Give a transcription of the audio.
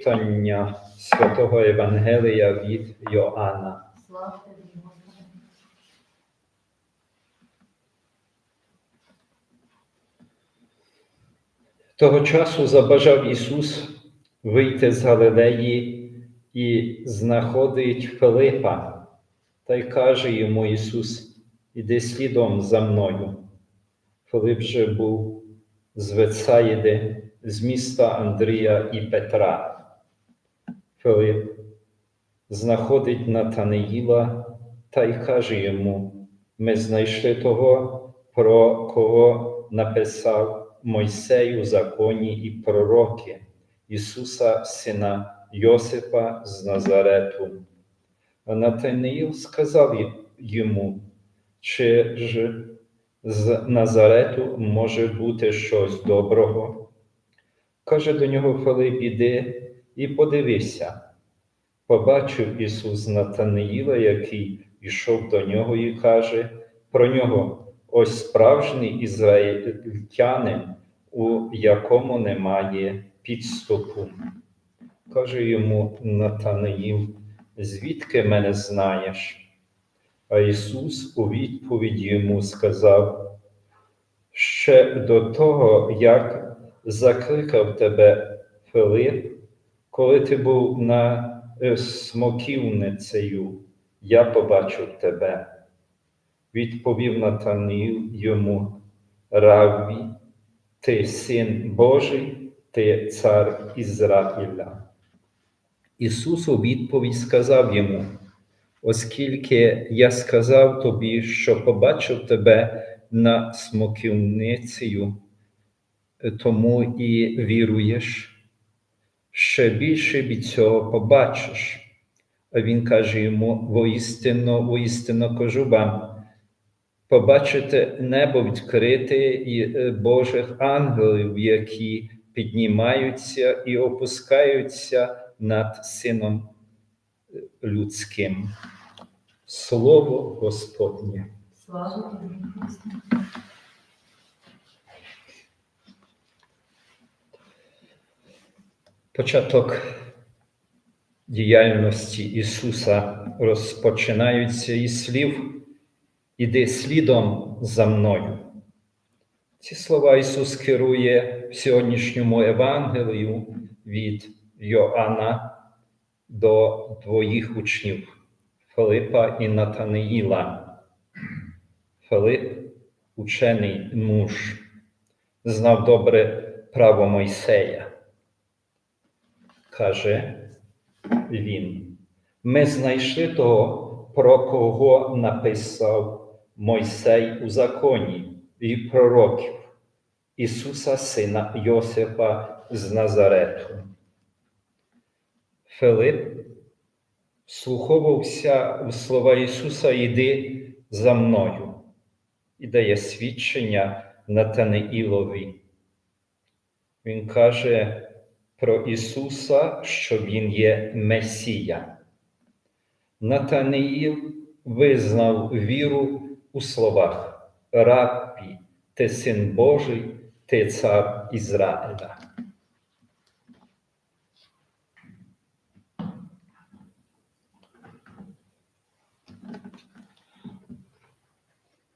Читання Святого Євангелія від Йоанна. Того часу забажав Ісус вийти з Галилеї і знаходить Филипа, та й каже йому Ісус, іди слідом за мною. Филип же був з Вецаїди, з міста Андрія і Петра. Филип знаходить Натаниїла та й каже йому: Ми знайшли того, про кого написав Мойсей у законі і пророки, Ісуса, сина Йосипа з Назарету. А Натаниїл сказав йому, чи ж з Назарету може бути щось доброго? Каже до нього Филип, іди і подивися. Побачив Ісус Натаниїла, який йшов до нього, і каже про нього: ось справжній ізраїльтянин, у якому немає підступу. Каже йому Натанаїл, звідки мене знаєш? А Ісус у відповідь йому сказав: ще до того, як закликав тебе Филип, коли ти був на е, смоківницею, я побачив тебе. Відповів Натаніл йому, Равві, ти син Божий, ти цар Ізраїля. Ісус у відповідь сказав йому, оскільки я сказав тобі, що побачив тебе на смоківницею, тому і віруєш, ще більше від цього побачиш. А він каже йому: воістину, воістину кажу вам, побачите небо відкрите і е, Божих ангелів, які піднімаються і опускаються над Сином е, людським. Слово Господнє. Слава тобі, Початок діяльності Ісуса розпочинається із слів Іди слідом за мною. Ці слова Ісус керує в сьогоднішньому Евангелію від Йоанна до двоїх учнів Филипа і Натаниїла. Филип, учений муж, знав добре право Мойсея каже він. Ми знайшли того, про кого написав Мойсей у законі і пророків Ісуса, сина Йосипа з Назарету. Филип слуховувався в слова Ісуса Іди за мною і дає свідчення Натаниїлові. Він каже про Ісуса, що Він є Месія. Натаниїл визнав віру у словах Раббі, ти син Божий, ти цар Ізраїля.